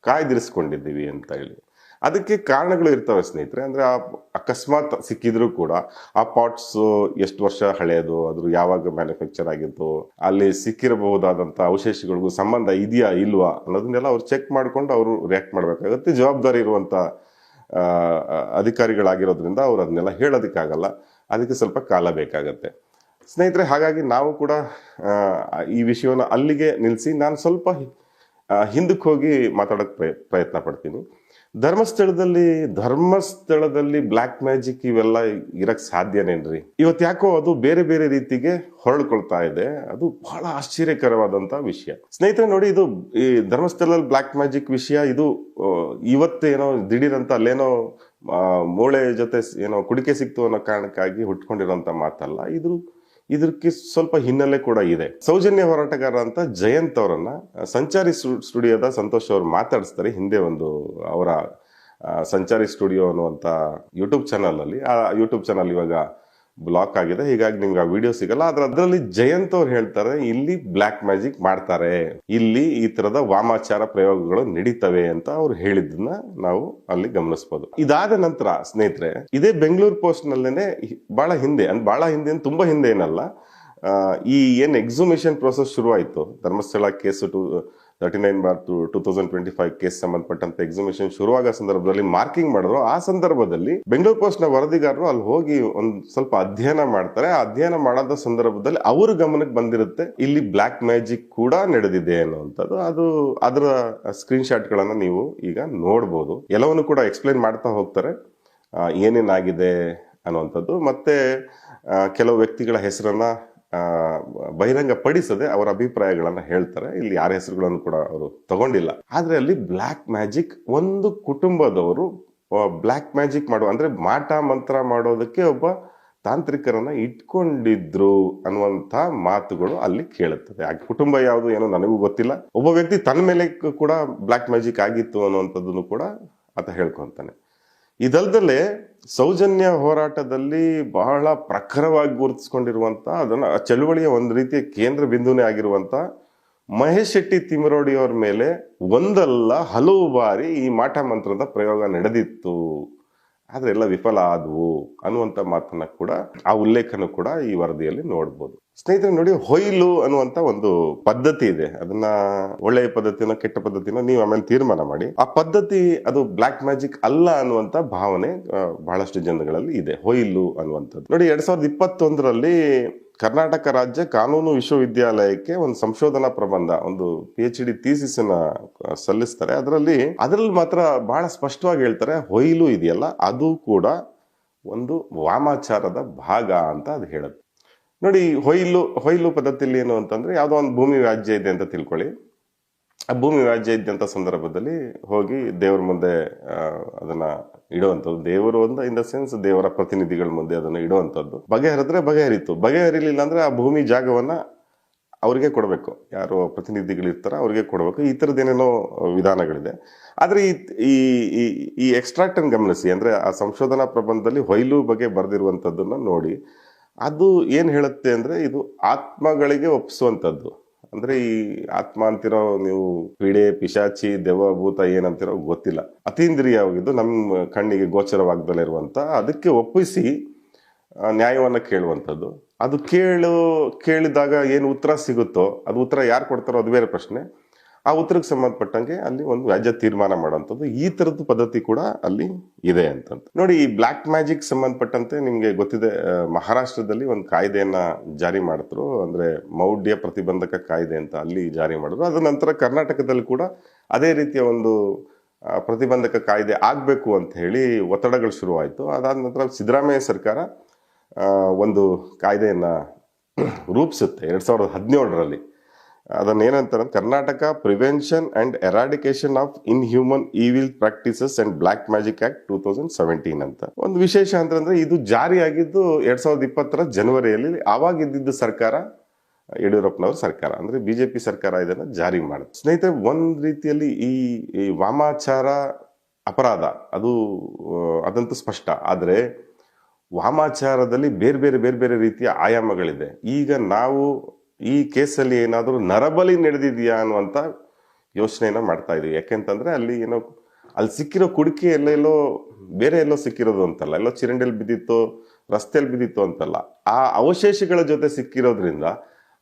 ಕಾಯ್ದಿರಿಸ್ಕೊಂಡಿದ್ದೀವಿ ಅಂತ ಹೇಳಿ. ಅದಕ್ಕೆ ಕಾರಣಗಳು ಇರ್ತವೆ ಸ್ನೇಹಿತರೆ, ಅಂದ್ರೆ ಆ ಅಕಸ್ಮಾತ್ ಸಿಕ್ಕಿದ್ರೂ ಕೂಡ ಆ ಪಾಟ್ಸ್ ಎಷ್ಟು ವರ್ಷ ಹಳೆಯದು ಅದ್ರ ಯಾವಾಗ ಮ್ಯಾನುಫ್ಯಾಕ್ಚರ್ ಆಗಿತ್ತು ಅಲ್ಲಿ ಸಿಕ್ಕಿರಬಹುದಾದಂತ ಅವಶೇಷಗಳಿಗೂ ಸಂಬಂಧ ಇದೆಯಾ ಇಲ್ವಾ ಅನ್ನೋದನ್ನೆಲ್ಲ ಅವ್ರು ಚೆಕ್ ಮಾಡಿಕೊಂಡು ಅವರು ರಿಯಾಕ್ಟ್ ಮಾಡಬೇಕಾಗುತ್ತೆ. ಜವಾಬ್ದಾರಿ ಇರುವಂತ ಅಧಿಕಾರಿಗಳಾಗಿರೋದ್ರಿಂದ ಅವ್ರು ಅದನ್ನೆಲ್ಲ ಹೇಳೋದಕ್ಕಾಗಲ್ಲ. ಅದಕ್ಕೆ ಸ್ವಲ್ಪ ಕಾಲ ಬೇಕಾಗತ್ತೆ. ಸ್ನೇಹಿತರೆ, ಹಾಗಾಗಿ ನಾವು ಕೂಡ ಈ ವಿಷಯವನ್ನು ಅಲ್ಲಿಗೆ ನಿಲ್ಲಿಸಿ ನಾನು ಸ್ವಲ್ಪ ಹಿಂದಕ್ಕೆ ಹೋಗಿ ಮಾತಾಡೋಕ್ಕೆ ಪ್ರಯ, ಪ್ರಯತ್ನ ಪಡ್ತೀನಿ. ಧರ್ಮಸ್ಥಳದಲ್ಲಿ ಧರ್ಮಸ್ಥಳದಲ್ಲಿ ಬ್ಲ್ಯಾಕ್ ಮ್ಯಾಜಿಕ್ ಇವೆಲ್ಲ ಇರಕ್ಕೆ ಸಾಧ್ಯನೇನ್ರಿ? ಇವತ್ತು ಯಾಕೋ ಅದು ಬೇರೆ ಬೇರೆ ರೀತಿಗೆ ಹೊರಳ್ಕೊಳ್ತಾ ಇದೆ. ಅದು ಬಹಳ ಆಶ್ಚರ್ಯಕರವಾದಂಥ ವಿಷಯ. ಸ್ನೇಹಿತರೆ, ನೋಡಿ ಇದು ಈ ಧರ್ಮಸ್ಥಳದಲ್ಲಿ ಬ್ಲ್ಯಾಕ್ ಮ್ಯಾಜಿಕ್ ವಿಷಯ, ಇದು ಇವತ್ತೇನೋ ದಿಢೀರಂತ ಅಲ್ಲೇನೋ ಮೂಳೆ ಜೊತೆ ಏನೋ ಕುಡಿಕೆ ಸಿಕ್ತು ಅನ್ನೋ ಕಾರಣಕ್ಕಾಗಿ ಹುಟ್ಕೊಂಡಿರೋಂಥ ಮಾತಲ್ಲ. ಇದು ಇದಕ್ಕೆ ಸ್ವಲ್ಪ ಹಿನ್ನೆಲೆ ಕೂಡ ಇದೆ. ಸೌಜನ್ಯ ಹೋರಾಟಗಾರ ಅಂತ ಜಯಂತ್ ಅವರನ್ನ ಸಂಚಾರಿ ಸ್ಟು- ಸ್ಟುಡಿಯೋದ ಸಂತೋಷ್ ಅವರು ಮಾತಾಡಿಸ್ತಾರೆ ಹಿಂದೆ ಒಂದು, ಅವರ ಸಂಚಾರಿ ಸ್ಟುಡಿಯೋ ಅನ್ನುವಂತ ಯೂಟ್ಯೂಬ್ ಚಾನಲ್ ಅಲ್ಲಿ. ಆ ಯೂಟ್ಯೂಬ್ ಚಾನಲ್ ಇವಾಗ ಬ್ಲಾಕ್ ಆಗಿದೆ. ಹೀಗಾಗಿ ನಿಮ್ಗೆ ಆ ವಿಡಿಯೋ ಸಿಗಲ್ಲ. ಆದ್ರೆ ಅದರಲ್ಲಿ ಜಯಂತ್ ಅವ್ರು ಹೇಳ್ತಾರೆ, ಇಲ್ಲಿ ಬ್ಲ್ಯಾಕ್ ಮ್ಯಾಜಿಕ್ ಮಾಡ್ತಾರೆ. ಇಲ್ಲಿ ಈ ತರದ ವಾಮಾಚಾರ ಪ್ರಯೋಗಗಳು ನಡೀತವೆ ಅಂತ ಅವ್ರು ಹೇಳಿದ್ದನ್ನ ನಾವು ಅಲ್ಲಿ ಗಮನಿಸಬಹುದು ಇದಾದ ನಂತರ, ಸ್ನೇಹಿತರೆ, ಇದೇ ಬೆಂಗಳೂರು ಪೋಸ್ಟ್ ನಲ್ಲೇನೆ ಬಹಳ ಹಿಂದೆ ಅಂದ್ರೆ ಬಹಳ ಹಿಂದೆ ತುಂಬಾ ಹಿಂದೆ ಏನಲ್ಲ ಈ ಏನ್ ಎಕ್ಸುಮೇಷನ್ ಪ್ರೋಸೆಸ್ ಶುರುವಾಯಿತು. Dharmasthala case two thirty nine bar two two thousand twenty five case ಸಂಬಂಧಪಟ್ಟಂತೆ ಎಕ್ಸಿಮಿಷನ್ ಶುರುವಾಗ ಸಂದರ್ಭದಲ್ಲಿ ಮಾರ್ಕಿಂಗ್ ಮಾಡಿದ್ರು. ಆ ಸಂದರ್ಭದಲ್ಲಿ ಬೆಂಗಳೂರು ಪೋಸ್ಟ್ನ ವರದಿಗಾರರು ಅಲ್ಲಿ ಹೋಗಿ ಒಂದ್ ಸ್ವಲ್ಪ ಅಧ್ಯಯನ ಮಾಡ್ತಾರೆ. ಅಧ್ಯಯನ ಮಾಡೋದ ಸಂದರ್ಭದಲ್ಲಿ ಅವ್ರ ಗಮನಕ್ಕೆ ಬಂದಿರುತ್ತೆ. ಇಲ್ಲಿ ಬ್ಲ್ಯಾಕ್ ಮ್ಯಾಜಿಕ್ ಕೂಡ ನಡೆದಿದೆ ಅನ್ನುವಂಥದ್ದು. ಅದು ಅದರ ಸ್ಕ್ರೀನ್ ಶಾಟ್ಗಳನ್ನ ನೀವು ಈಗ ನೋಡ್ಬೋದು. ಎಲ್ಲವನ್ನು ಕೂಡ ಎಕ್ಸ್ಪ್ಲೈನ್ ಮಾಡ್ತಾ ಹೋಗ್ತಾರೆ. ಏನೇನಾಗಿದೆ ಅನ್ನುವಂಥದ್ದು. ಮತ್ತೆ ಕೆಲವು ವ್ಯಕ್ತಿಗಳ ಹೆಸರನ್ನ ಬಹಿರಂಗ ಪಡಿಸದೆ ಅವರ ಅಭಿಪ್ರಾಯಗಳನ್ನು ಹೇಳ್ತಾರೆ. ಇಲ್ಲಿ ಯಾರ ಹೆಸರುಗಳನ್ನು ಕೂಡ ಅವರು ತಗೊಂಡಿಲ್ಲ. ಆದರೆ ಅಲ್ಲಿ ಬ್ಲ್ಯಾಕ್ ಮ್ಯಾಜಿಕ್ ಒಂದು ಕುಟುಂಬದವರು ಬ್ಲ್ಯಾಕ್ ಮ್ಯಾಜಿಕ್ ಮಾಡುವ ಅಂದ್ರೆ ಮಾಟ ಮಂತ್ರ ಮಾಡೋದಕ್ಕೆ ಒಬ್ಬ ತಾಂತ್ರಿಕರನ್ನ ಇಟ್ಕೊಂಡಿದ್ರು ಅನ್ನುವಂಥ ಮಾತುಗಳು ಅಲ್ಲಿ ಕೇಳುತ್ತದೆ. ಆ ಕುಟುಂಬ ಯಾವುದು ಏನೋ ನನಗೂ ಗೊತ್ತಿಲ್ಲ. ಒಬ್ಬ ವ್ಯಕ್ತಿ ತನ್ನ ಮೇಲೆ ಕೂಡ ಬ್ಲ್ಯಾಕ್ ಮ್ಯಾಜಿಕ್ ಆಗಿತ್ತು ಅನ್ನುವಂಥದ್ದನ್ನು ಕೂಡ ಆತ ಹೇಳ್ಕೊಂತಾನೆ. ಇದಲ್ದಲೆ ಸೌಜನ್ಯ ಹೋರಾಟದಲ್ಲಿ ಬಹಳ ಪ್ರಖರವಾಗಿ ಗುರುತಿಸ್ಕೊಂಡಿರುವಂಥ ಅದನ್ನ ಚಳುವಳಿಯ ಒಂದು ರೀತಿಯ ಕೇಂದ್ರ ಬಿಂದುನೇ ಆಗಿರುವಂತ ಮಹೇಶ್ ಶೆಟ್ಟಿ ತಿಮರೋಡಿ ಅವ್ರ ಮೇಲೆ ಒಂದಲ್ಲ ಹಲವು ಬಾರಿ ಈ ಮಾಟ ಮಂತ್ರದ ಪ್ರಯೋಗ ನಡೆದಿತ್ತು. ಆದ್ರೆ ಎಲ್ಲ ವಿಫಲ ಆದವು ಅನ್ನುವಂತ ಮಾತನ್ನ ಕೂಡ, ಆ ಉಲ್ಲೇಖನ ಕೂಡ ಈ ವರದಿಯಲ್ಲಿ ನೋಡ್ಬೋದು. ಸ್ನೇಹಿತರೆ ನೋಡಿ, ಹೊಯ್ಲು ಅನ್ನುವಂತ ಒಂದು ಪದ್ಧತಿ ಇದೆ. ಅದನ್ನ ಒಳ್ಳೆಯ ಪದ್ಧತಿನ ಕೆಟ್ಟ ಪದ್ಧತಿನ ನೀವು ಆಮೇಲೆ ತೀರ್ಮಾನ ಮಾಡಿ, ಆ ಪದ್ಧತಿ ಅದು ಬ್ಲಾಕ್ ಮ್ಯಾಜಿಕ್ ಅಲ್ಲ ಅನ್ನುವಂತ ಭಾವನೆ ಬಹಳಷ್ಟು ಜನಗಳಲ್ಲಿ ಇದೆ, ಹೊಯ್ಲು ಅನ್ನುವಂಥದ್ದು. ನೋಡಿ, ಎರಡ್ ಸಾವಿರದ ಇಪ್ಪತ್ತೊಂದರಲ್ಲಿ ಕರ್ನಾಟಕ ರಾಜ್ಯ ಕಾನೂನು ವಿಶ್ವವಿದ್ಯಾಲಯಕ್ಕೆ ಒಂದು ಸಂಶೋಧನಾ ಪ್ರಬಂಧ, ಒಂದು ಪಿ ಎಚ್ ಡಿ ಥೀಸಿಸ್ ಸಲ್ಲಿಸ್ತಾರೆ. ಅದರಲ್ಲಿ ಅದರಲ್ಲಿ ಮಾತ್ರ ಬಹಳ ಸ್ಪಷ್ಟವಾಗಿ ಹೇಳ್ತಾರೆ, ಹೊಯ್ಲು ಇದೆಯಲ್ಲ, ಅದು ಕೂಡ ಒಂದು ವಾಮಾಚಾರದ ಭಾಗ ಅಂತ ಅದು ಹೇಳುತ್ತೆ. ನೋಡಿ, ಹೊಯ್ಲು ಹೊಯ್ಲು ಪದ್ಧತಿಯಲ್ಲಿ ಏನು ಅಂತಂದ್ರೆ, ಯಾವುದೋ ಒಂದು ಭೂಮಿ ವ್ಯಾಜ್ಯ ಇದೆ ಅಂತ ತಿಳ್ಕೊಳ್ಳಿ. ಆ ಭೂಮಿ ವ್ಯಾಜ್ಯ ಇದ್ದಂಥ ಸಂದರ್ಭದಲ್ಲಿ ಹೋಗಿ ದೇವ್ರ ಮುಂದೆ ಅದನ್ನ ಇಡುವಂಥದ್ದು. ದೇವರು ಅಂತ ಇನ್ ದ ಸೆನ್ಸ್ ದೇವರ ಪ್ರತಿನಿಧಿಗಳ ಮುಂದೆ ಅದನ್ನು ಇಡುವಂಥದ್ದು. ಬಗೆಹರಿದ್ರೆ ಬಗೆಹರಿತು. ಬಗೆಹರಿಲಿಲ್ಲ ಅಂದ್ರೆ ಆ ಭೂಮಿ ಜಾಗವನ್ನ ಅವ್ರಿಗೆ ಕೊಡಬೇಕು. ಯಾರು ಪ್ರತಿನಿಧಿಗಳಿರ್ತಾರೋ ಅವ್ರಿಗೆ ಕೊಡಬೇಕು. ಈ ಥರದ್ದೇನೇನೋ ವಿಧಾನಗಳಿದೆ. ಆದರೆ ಈ, ಈ- ಈ- ಈ ಎಕ್ಸ್ಟ್ರಾಕ್ಟ್ ಅನ್ನು ಗಮನಿಸಿ, ಅಂದರೆ ಆ ಸಂಶೋಧನಾ ಪ್ರಬಂಧದಲ್ಲಿ ಹೊಯ್ಲು ಬಗ್ಗೆ ಬರೆದಿರುವಂಥದ್ದನ್ನು ನೋಡಿ, ಅದು ಏನು ಹೇಳುತ್ತೆ ಅಂದರೆ ಇದು ಆತ್ಮಗಳಿಗೆ ಒಪ್ಪಿಸುವಂಥದ್ದು ಅಂದ್ರೆ ಈ ಆತ್ಮ ಅಂತಿರೋ ನೀವು ಪೀಡೆ ಪಿಶಾಚಿ, ದೆವ್ವ ಏನಂತಿರೋ ಗೊತ್ತಿಲ್ಲ. ಅತೀಂದ್ರಿಯವಾಗಿದ್ದು ನಮ್ಮ ಕಣ್ಣಿಗೆ ಗೋಚರವಾಗ್ದಲ್ಲೇ ಇರುವಂತ ಅದಕ್ಕೆ ಒಪ್ಪಿಸಿ ನ್ಯಾಯವನ್ನ ಕೇಳುವಂಥದ್ದು. ಅದು ಕೇಳು, ಕೇಳಿದಾಗ ಏನು ಉತ್ತರ ಸಿಗುತ್ತೋ, ಅದು ಉತ್ತರ ಯಾರು ಕೊಡ್ತಾರೋ ಅದು ಬೇರೆ ಪ್ರಶ್ನೆ. ಆ ಉತ್ತರಕ್ಕೆ ಸಂಬಂಧಪಟ್ಟಂಗೆ ಅಲ್ಲಿ ಒಂದು ವ್ಯಾಜ್ಯ ತೀರ್ಮಾನ ಮಾಡುವಂಥದ್ದು. ಈ ತರದ್ದು ಪದ್ಧತಿ ಕೂಡ ಅಲ್ಲಿ ಇದೆ ಅಂತಂತ. ನೋಡಿ, ಈ ಬ್ಲ್ಯಾಕ್ ಮ್ಯಾಜಿಕ್ ಸಂಬಂಧಪಟ್ಟಂತೆ ನಿಮಗೆ ಗೊತ್ತಿದೆ ಮಹಾರಾಷ್ಟ್ರದಲ್ಲಿ ಒಂದು ಕಾಯ್ದೆಯನ್ನ ಜಾರಿ ಮಾಡಿದ್ರು. ಅಂದ್ರೆ ಮೌಢ್ಯ ಪ್ರತಿಬಂಧಕ ಕಾಯ್ದೆ ಅಂತ ಅಲ್ಲಿ ಜಾರಿ ಮಾಡಿದ್ರು. ಅದ ನಂತರ ಕರ್ನಾಟಕದಲ್ಲಿ ಕೂಡ ಅದೇ ರೀತಿಯ ಒಂದು ಪ್ರತಿಬಂಧಕ ಕಾಯ್ದೆ ಆಗಬೇಕು ಅಂತ ಹೇಳಿ ಒತ್ತಡಗಳು ಶುರುವಾಯಿತು. ಅದಾದ ನಂತರ ಸಿದ್ದರಾಮಯ್ಯ ಸರ್ಕಾರ ಒಂದು ಕಾಯ್ದೆಯನ್ನ ರೂಪಿಸುತ್ತೆ. ಎರಡು ಸಾವಿರದ ಹದಿನೇಳರಲ್ಲಿ. ಅದನ್ನ ಏನಂತಾರೆ Karnataka prevention and eradication of inhuman evil practices and black magic act two thousand seventeen ಅಂತ. ಒಂದು ವಿಶೇಷ ಅಂತಂದ್ರೆ ಇದು ಜಾರಿಯಾಗಿದ್ದು ಎರಡ್ ಸಾವಿರದ ಇಪ್ಪತ್ತರ ಜನವರಿಯಲ್ಲಿ ಆವಾಗಿದ್ದ ಸರ್ಕಾರ, ಯಡಿಯೂರಪ್ಪನವ್ರ ಸರ್ಕಾರ. ಅಂದ್ರೆ ಬಿಜೆಪಿ ಸರ್ಕಾರ ಇದನ್ನ ಜಾರಿ ಮಾಡುತ್ತೆ. ಸ್ನೇಹಿತರೆ, ಒಂದ್ ರೀತಿಯಲ್ಲಿ ಈ ವಾಮಾಚಾರ ಅಪರಾಧ, ಅದು ಅದಂತೂ ಸ್ಪಷ್ಟ. ಆದ್ರೆ ವಾಮಾಚಾರದಲ್ಲಿ ಬೇರೆ ಬೇರೆ ಬೇರೆ ಬೇರೆ ರೀತಿಯ ಆಯಾಮಗಳಿದೆ. ಈಗ ನಾವು ಈ ಕೇಸಲ್ಲಿ ಏನಾದರೂ ನರಬಲಿ ನಡೆದಿದೆಯಾ ಅನ್ನುವಂಥ ಯೋಚನೆಯನ್ನು ಮಾಡ್ತಾ ಇದೀವಿ. ಯಾಕೆಂತಂದರೆ ಅಲ್ಲಿ ಏನೋ, ಅಲ್ಲಿ ಸಿಕ್ಕಿರೋ ಕುಡಿಕೆ ಎಲ್ಲೆಲ್ಲೋ ಬೇರೆ ಎಲ್ಲೋ ಸಿಕ್ಕಿರೋದು ಅಂತಲ್ಲ, ಎಲ್ಲೋ ಚಿರಂಡಿಯಲ್ಲಿ ಬಿದ್ದಿತ್ತು, ರಸ್ತೆಯಲ್ಲಿ ಬಿದ್ದಿತ್ತು ಅಂತಲ್ಲ, ಆ ಅವಶೇಷಗಳ ಜೊತೆ ಸಿಕ್ಕಿರೋದ್ರಿಂದ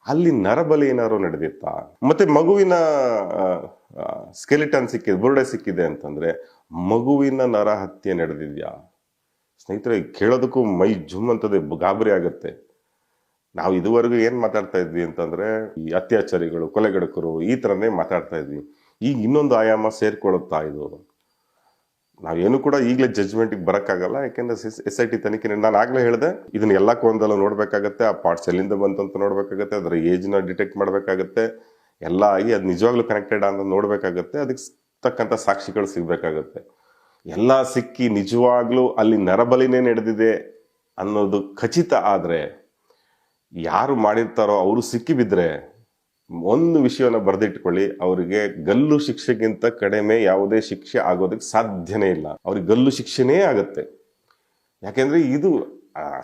ಅಲ್ಲಿ ನರಬಲಿ ಏನಾದ್ರು ನಡೆದಿತ್ತಾ? ಮತ್ತೆ ಮಗುವಿನ ಸ್ಕೆಲಿಟನ್ ಸಿಕ್ಕಿದೆ, ಬುರುಡೆ ಸಿಕ್ಕಿದೆ ಅಂತಂದ್ರೆ ಮಗುವಿನ ನರ ಹತ್ಯೆ ನಡೆದಿದ್ಯಾ? ಸ್ನೇಹಿತರೆ, ಕೇಳೋದಕ್ಕೂ ಮೈ ಜುಮ್ ಅಂತದೆ, ಗಾಬರಿ ಆಗುತ್ತೆ. ನಾವು ಇದುವರೆಗೂ ಏನು ಮಾತಾಡ್ತಾ ಇದ್ವಿ ಅಂತಂದ್ರೆ, ಈ ಅತ್ಯಾಚಾರಿಗಳು, ಕೊಲೆಗಡಕರು ಈ ತರನೇ ಮಾತಾಡ್ತಾ ಇದ್ವಿ. ಈಗ ಇನ್ನೊಂದು ಆಯಾಮ ಸೇರ್ಕೊಳ್ಳುತ್ತಾ ಇದು. ನಾವೇನು ಕೂಡ ಈಗಲೇ ಜಜ್ಮೆಂಟ್ಗೆ ಬರೋಕ್ಕಾಗಲ್ಲ, ಯಾಕೆಂದ್ರೆ ಎಸ್ ಐ ಟಿ ತನಿಖೆ ನಾನು ಆಗಲೇ ಹೇಳಿದೆ, ಇದನ್ನ ಎಲ್ಲ ಕೊಂದಲ್ಲ ನೋಡಬೇಕಾಗತ್ತೆ, ಆ ಪಾರ್ಟ್ಸ್ ಎಲ್ಲಿಂದ ಬಂತು ಅಂತ ನೋಡ್ಬೇಕಾಗತ್ತೆ, ಅದರ ಏಜ್ನ ಡಿಟೆಕ್ಟ್ ಮಾಡಬೇಕಾಗತ್ತೆ, ಎಲ್ಲ ಆಗಿ ಅದು ನಿಜವಾಗ್ಲೂ ಕನೆಕ್ಟೆಡ್ ಅಂತ ನೋಡಬೇಕಾಗತ್ತೆ, ಅದಕ್ಕೆ ತಕ್ಕಂಥ ಸಾಕ್ಷಿಗಳು ಸಿಗಬೇಕಾಗತ್ತೆ. ಎಲ್ಲ ಸಿಕ್ಕಿ ನಿಜವಾಗ್ಲೂ ಅಲ್ಲಿ ನರಬಲಿನೇ ನಡೆದಿದೆ ಅನ್ನೋದು ಖಚಿತ ಆದ್ರೆ ಯಾರು ಮಾಡಿರ್ತಾರೋ ಅವರು ಸಿಕ್ಕಿ ಬಿದ್ರೆ ಒಂದು ವಿಷಯವನ್ನ ಬರೆದಿಟ್ಕೊಳ್ಳಿ, ಅವರಿಗೆ ಗಲ್ಲು ಶಿಕ್ಷೆಗಿಂತ ಕಡಿಮೆ ಯಾವುದೇ ಶಿಕ್ಷೆ ಆಗೋದಕ್ಕೆ ಸಾಧ್ಯನೇ ಇಲ್ಲ. ಅವ್ರಿಗೆ ಗಲ್ಲು ಶಿಕ್ಷೆನೇ ಆಗುತ್ತೆ. ಯಾಕೆಂದರೆ ಇದು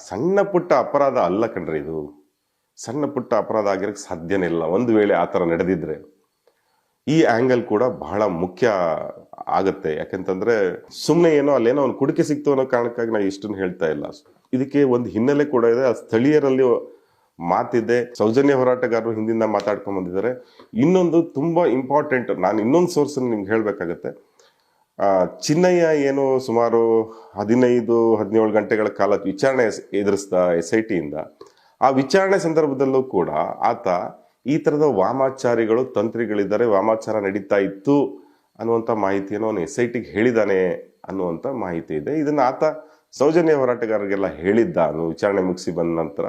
ಸಣ್ಣ ಪುಟ್ಟ ಅಪರಾಧ ಅಲ್ಲ ಕಣ್ರಿ ಇದು. ಸಣ್ಣ ಪುಟ್ಟ ಅಪರಾಧ ಆಗಿರಕ್ಕೆ ಸಾಧ್ಯನೇ ಇಲ್ಲ. ಒಂದು ವೇಳೆ ಆ ಥರ ನಡೆದಿದ್ರೆ ಈ ಆ್ಯಂಗಲ್ ಕೂಡ ಬಹಳ ಮುಖ್ಯ ಆಗುತ್ತೆ. ಯಾಕಂತಂದ್ರೆ ಸುಮ್ಮನೆ ಏನೋ ಅಲ್ಲೇನೋ ಅವ್ನು ಕುಡಿಕೆ ಸಿಕ್ತು ಅನ್ನೋ ಕಾರಣಕ್ಕಾಗಿ ನಾನು ಇಷ್ಟನ್ನು ಹೇಳ್ತಾ ಇಲ್ಲ. ಇದಕ್ಕೆ ಒಂದು ಹಿನ್ನೆಲೆ ಕೂಡ ಇದೆ. ಆ ಸ್ಥಳೀಯರಲ್ಲಿ ಮಾತಿದೆ. ಸೌಜನ್ಯ ಹೋರಾಟಗಾರರು ಹಿಂದಿಂದ ಮಾತಾಡ್ಕೊಂಡು ಬಂದಿದ್ದಾರೆ. ಇನ್ನೊಂದು ತುಂಬಾ ಇಂಪಾರ್ಟೆಂಟ್ ನಾನು ಇನ್ನೊಂದು ಸೋರ್ಸ್ ನಿಮ್ಗೆ ಹೇಳಬೇಕಾಗತ್ತೆ. ಚಿನ್ನಯ್ಯ ಏನು ಸುಮಾರು ಹದಿನೈದು, ಹದಿನೇಳು ಗಂಟೆಗಳ ಕಾಲ ವಿಚಾರಣೆ ಎದುರಿಸ್ತಾ ಎಸ್ ಐ ಟಿಯಿಂದ ಆ ವಿಚಾರಣೆ ಸಂದರ್ಭದಲ್ಲೂ ಕೂಡ ಆತ ಈ ತರದ ವಾಮಾಚಾರಿಗಳು, ತಂತ್ರಿಗಳಿದ್ದಾರೆ, ವಾಮಾಚಾರ ನಡೀತಾ ಇತ್ತು ಅನ್ನುವಂಥ ಮಾಹಿತಿಯನ್ನು ಅವನು ಎಸ್ ಐ ಟಿಗೆ ಹೇಳಿದಾನೆ ಅನ್ನುವಂಥ ಮಾಹಿತಿ ಇದೆ. ಇದನ್ನು ಆತ ಸೌಜನ್ಯ ಹೋರಾಟಗಾರರಿಗೆಲ್ಲ ಹೇಳಿದ್ದ ಅವನು ವಿಚಾರಣೆ ಮುಗಿಸಿ ಬಂದ ನಂತರ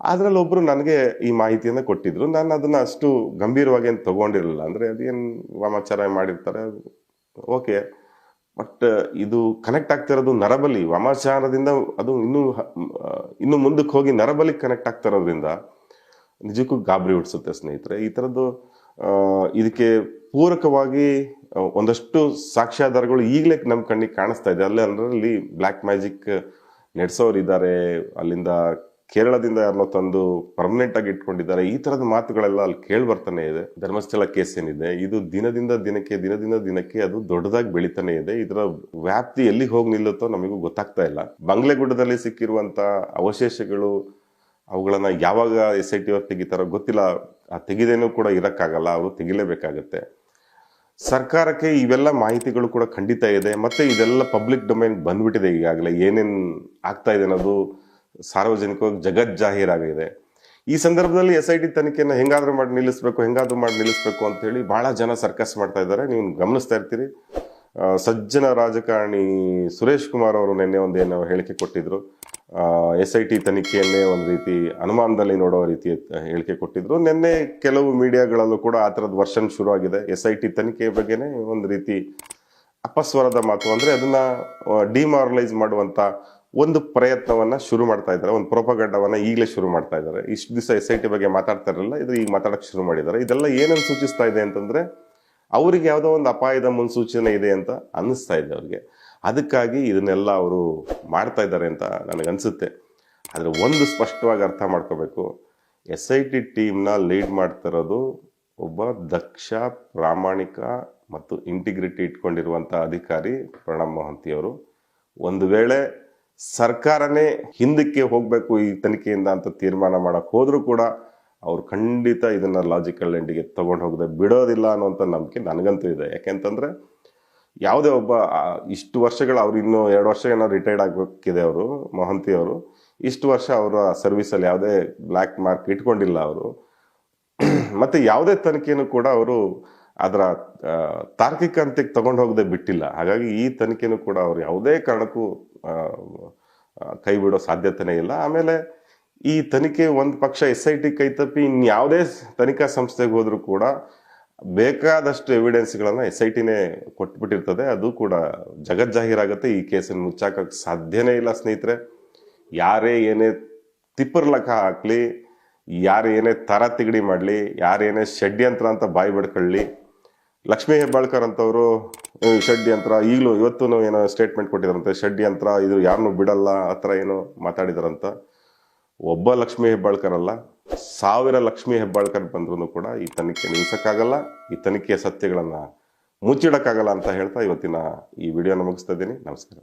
ಅದ್ರಲ್ಲಿ ಒಬ್ರು ನನಗೆ ಈ ಮಾಹಿತಿಯನ್ನು ಕೊಟ್ಟಿದ್ರು. ನಾನು ಅದನ್ನ ಅಷ್ಟು ಗಂಭೀರವಾಗಿ ಏನು ತಗೊಂಡಿರಲಿಲ್ಲ. ಅಂದ್ರೆ ಅದೇನು ವಾಮಾಚಾರ ಮಾಡಿರ್ತಾರೆ, ಓಕೆ. ಬಟ್, ಇದು ಕನೆಕ್ಟ್ ಆಗ್ತಿರೋದು ನರಬಲಿ. ವಾಮಾಚಾರದಿಂದ ಅದು ಇನ್ನೂ ಇನ್ನೂ ಮುಂದಕ್ಕೆ ಹೋಗಿ ನರಬಲಿ ಕನೆಕ್ಟ್ ಆಗ್ತಿರೋದ್ರಿಂದ ನಿಜಕ್ಕೂ ಗಾಬರಿ ಹುಟ್ಟಿಸುತ್ತೆ ಸ್ನೇಹಿತರೆ. ಈ ಥರದ್ದು ಇದಕ್ಕೆ ಪೂರಕವಾಗಿ ಒಂದಷ್ಟು ಸಾಕ್ಷ್ಯಾಧಾರಗಳು ಈಗಲೇ ನಮ್ಮ ಕಣ್ಣಿಗೆ ಕಾಣಿಸ್ತಾ ಇದೆ. ಅಲ್ಲೇ ಅದರಲ್ಲಿ ಬ್ಲ್ಯಾಕ್ ಮ್ಯಾಜಿಕ್ ನಡೆಸೋರು ಇದ್ದಾರೆ ಅಲ್ಲಿಂದ ಕೇರಳದಿಂದ ಯಾರನ್ನೋ ತಂದು ಪರ್ಮನೆಂಟ್ ಆಗಿ ಇಟ್ಕೊಂಡಿದ್ದಾರೆ, ಈ ತರದ ಮಾತುಗಳೆಲ್ಲ ಅಲ್ಲಿ ಕೇಳಿ ಬರ್ತಾನೆ ಇದೆ. ಧರ್ಮಸ್ಥಳ ಕೇಸ್ ಏನಿದೆ, ಇದು ದಿನದಿಂದ ದಿನಕ್ಕೆ ದಿನದಿಂದ ದಿನಕ್ಕೆ ಅದು ದೊಡ್ಡದಾಗಿ ಬೆಳಿತಾನೆ ಇದೆ. ಇದರ ವ್ಯಾಪ್ತಿ ಎಲ್ಲಿ ಹೋಗಿ ನಿಲ್ಲುತ್ತೋ ನಮಗೂ ಗೊತ್ತಾಗ್ತಾ ಇಲ್ಲ. ಬಂಗ್ಲೆಗುಡ್ಡದಲ್ಲಿ ಸಿಕ್ಕಿರುವಂತ ಅವಶೇಷಗಳು ಅವುಗಳನ್ನ ಯಾವಾಗ ಎಸ್ ಐ ಟಿ ಅವ್ರು ತೆಗಿತಾರೋ ಗೊತ್ತಿಲ್ಲ. ಆ ತೆಗಿದೇನೂ ಕೂಡ ಇರಕ್ಕಾಗಲ್ಲ, ಅವರು ತೆಗಿಲೇಬೇಕಾಗತ್ತೆ. ಸರ್ಕಾರಕ್ಕೆ ಇವೆಲ್ಲ ಮಾಹಿತಿಗಳು ಕೂಡ ಖಂಡಿತ ಇದೆ. ಮತ್ತೆ ಇದೆಲ್ಲ ಪಬ್ಲಿಕ್ ಡೊಮೈನ್ ಬಂದ್ಬಿಟ್ಟಿದೆ ಈಗಾಗಲೇ. ಏನೇನು ಆಗ್ತಾ ಇದೆ ಅನ್ನೋದು ಸಾರ್ವಜನಿಕವಾಗಿ ಜಗತ್ ಜಾಹೀರಾಗಿದೆ. ಈ ಸಂದರ್ಭದಲ್ಲಿ ಎಸ್ ಐ ಟಿ ತನಿಖೆಯನ್ನು ಹೆಂಗಾದ್ರೂ ಮಾಡಿ ನಿಲ್ಲಿಸಬೇಕು, ಹೆಂಗಾದ್ರೂ ಮಾಡಿ ನಿಲ್ಲಿಸಬೇಕು ಅಂತ ಹೇಳಿ ಬಹಳ ಜನ ಸರ್ಕಸ್ ಮಾಡ್ತಾ ಇದ್ದಾರೆ. ನೀವು ಗಮನಿಸ್ತಾ ಇರ್ತೀರಿ. ಸಜ್ಜನ ರಾಜಕಾರಣಿ ಸುರೇಶ್ ಕುಮಾರ್ ಅವರು ನಿನ್ನೆ ಒಂದೇನೋ ಹೇಳಿಕೆ ಕೊಟ್ಟಿದ್ರು. ಎಸ್ ಐ ಟಿ ತನಿಖೆಯನ್ನೇ ಒಂದು ರೀತಿ ಅನುಮಾನದಲ್ಲಿ ನೋಡೋ ರೀತಿ ಹೇಳಿಕೆ ಕೊಟ್ಟಿದ್ರು. ನಿನ್ನೆ ಕೆಲವು ಮೀಡಿಯಾಗಳಲ್ಲೂ ಕೂಡ ಆ ಥರದ ವರ್ಷನ್ ಶುರು ಆಗಿದೆ ಎಸ್ ಐ ಟಿ ತನಿಖೆ ಬಗ್ಗೆನೇ ಒಂದು ರೀತಿ ಅಪಸ್ವರದ ಮಾತು. ಅಂದರೆ ಅದನ್ನು ಡಿಮಾರಲೈಸ್ ಮಾಡುವಂತ ಒಂದು ಪ್ರಯತ್ನವನ್ನ ಶುರು ಮಾಡ್ತಾ ಇದ್ದಾರೆ. ಒಂದು ಪ್ರೋಪಗಂಡವನ್ನ ಈಗಲೇ ಶುರು ಮಾಡ್ತಾ ಇದ್ದಾರೆ. ಇಷ್ಟು ದಿವಸ ಎಸ್ ಐ ಟಿ ಬಗ್ಗೆ ಮಾತಾಡ್ತಾ ಇರಲಿಲ್ಲ ಇದು ಈಗ ಮಾತಾಡಕ್ಕೆ ಶುರು ಮಾಡಿದ್ದಾರೆ. ಇದೆಲ್ಲ ಏನನ್ನು ಸೂಚಿಸ್ತಾ ಇದೆ ಅಂತಂದ್ರೆ, ಅವರಿಗೆ ಯಾವುದೋ ಒಂದು ಅಪಾಯದ ಮುನ್ಸೂಚನೆ ಇದೆ ಅಂತ ಅನ್ನಿಸ್ತಾ ಇದೆ ಅವ್ರಿಗೆ. ಅದಕ್ಕಾಗಿ ಇದನ್ನೆಲ್ಲ ಅವರು ಮಾಡ್ತಾ ಇದ್ದಾರೆ ಅಂತ ನನಗನ್ಸುತ್ತೆ ಆದರೆ ಒಂದು ಸ್ಪಷ್ಟವಾಗಿ ಅರ್ಥ ಮಾಡ್ಕೋಬೇಕು. ಎಸ್ ಐ ಟಿ ಟೀಮ್ನ ಲೀಡ್ ಮಾಡ್ತಿರೋದು ಒಬ್ಬ ದಕ್ಷ, ಪ್ರಾಮಾಣಿಕ ಮತ್ತು ಇಂಟಿಗ್ರಿಟಿ ಇಟ್ಕೊಂಡಿರುವಂಥ ಅಧಿಕಾರಿ ಪ್ರಣಬ್ ಮೊಹಂತಿಯವರು ಒಂದು ವೇಳೆ ಸರ್ಕಾರನೇ ಹಿಂದಕ್ಕೆ ಹೋಗಬೇಕು ಈ ತನಿಖೆಯಿಂದ ಅಂತ ತೀರ್ಮಾನ ಮಾಡಕ್ ಹೋದರೂ ಕೂಡ ಅವ್ರು ಖಂಡಿತ ಇದನ್ನ ಲಾಜಿಕಲ್ ಎಂಡಿಗೆ ತಗೊಂಡು ಹೋಗದೆ ಬಿಡೋದಿಲ್ಲ ಅನ್ನೋಂಥ ನಂಬಿಕೆ ನನಗಂತೂ ಇದೆ. ಯಾಕೆಂತಂದ್ರೆ ಯಾವುದೇ ಒಬ್ಬ ಇಷ್ಟು ವರ್ಷಗಳು ಅವ್ರು ಇನ್ನೂ ಎರಡು ವರ್ಷ ಏನೋ ರಿಟೈರ್ಡ್ ಆಗಬೇಕಿದೆ ಅವರು, ಮೊಹಂತಿ ಅವರು, ಇಷ್ಟು ವರ್ಷ ಅವರ ಸರ್ವಿಸಲ್ಲಿ ಯಾವುದೇ ಬ್ಲ್ಯಾಕ್ ಮಾರ್ಕ್ ಇಟ್ಕೊಂಡಿಲ್ಲ ಅವರು. ಮತ್ತೆ ಯಾವುದೇ ತನಿಖೆಯನ್ನು ಕೂಡ ಅವರು ಅದರ ತಾರ್ಕಿಕ ಅಂತ್ಯಕ್ಕೆ ತಗೊಂಡು ಹೋಗದೆ ಬಿಟ್ಟಿಲ್ಲ. ಹಾಗಾಗಿ ಈ ತನಿಖೆನೂ ಕೂಡ ಅವರು ಯಾವುದೇ ಕಾರಣಕ್ಕೂ ಕೈ ಬಿಡೋ ಸಾಧ್ಯತೆನೇ ಇಲ್ಲ. ಆಮೇಲೆ ಈ ತನಿಖೆ ಒಂದು ಪಕ್ಷ ಎಸ್ ಐ ಟಿ ಕೈ ತಪ್ಪಿ ಇನ್ಯಾವುದೇ ತನಿಖಾ ಸಂಸ್ಥೆಗೆ ಹೋದರೂ ಕೂಡ ಬೇಕಾದಷ್ಟು ಎವಿಡೆನ್ಸ್ಗಳನ್ನು ಎಸ್ ಐ ಟಿನೇ ಕೊಟ್ಬಿಟ್ಟಿರ್ತದೆ. ಅದು ಕೂಡ ಜಗಜ್ಜಾಹೀರಾಗುತ್ತೆ ಈ ಕೇಸನ್ನು ಮುಚ್ಚಾಕಕ್ಕೆ ಸಾಧ್ಯನೇ ಇಲ್ಲ ಸ್ನೇಹಿತರೆ. ಯಾರೇ ಏನೇ ತಿಪ್ಪರ್ ಲೆಕ್ಕ ಹಾಕ್ಲಿ, ಯಾರು ಏನೇ ತರ ತಿಗಡಿ ಮಾಡಲಿ ಯಾರೇನೇ ಷಡ್ಯಂತ್ರ ಅಂತ ಬಾಯಿ ಬಡ್ಕೊಳ್ಳಿ ಲಕ್ಷ್ಮೀ ಹೆಬ್ಬಾಳ್ಕರ್ ಅಂತವರು ಷಡ್ ಷಡ್ಯಂತ್ರ ಈಗಲೂ ಇವತ್ತು ಏನೋ ಸ್ಟೇಟ್ಮೆಂಟ್ ಕೊಟ್ಟಿದಾರಂತೆ ಷಡ್ಯಂತ್ರ ಇದು ಯಾರನ್ನೂ ಬಿಡಲ್ಲ, ಆ ಥರ ಏನೋ ಮಾತಾಡಿದಾರಂತ. ಒಬ್ಬ ಲಕ್ಷ್ಮೀ ಹೆಬ್ಬಾಳ್ಕರ್ ಅಲ್ಲ, ಸಾವಿರ ಲಕ್ಷ್ಮೀ ಹೆಬ್ಬಾಳ್ಕರ್ ಬಂದ್ರೂ ಕೂಡ ಈ ತನಿಖೆ ನಿಲ್ಸೋಕ್ಕಾಗಲ್ಲ, ಈ ತನಿಖೆಯ ಸತ್ಯಗಳನ್ನು ಮುಚ್ಚಿಡೋಕ್ಕಾಗಲ್ಲ ಅಂತ ಹೇಳ್ತಾ ಇವತ್ತಿನ ಈ ವಿಡಿಯೋನ ಮುಗಿಸ್ತಾ ಇದ್ದೀನಿ. ನಮಸ್ಕಾರ.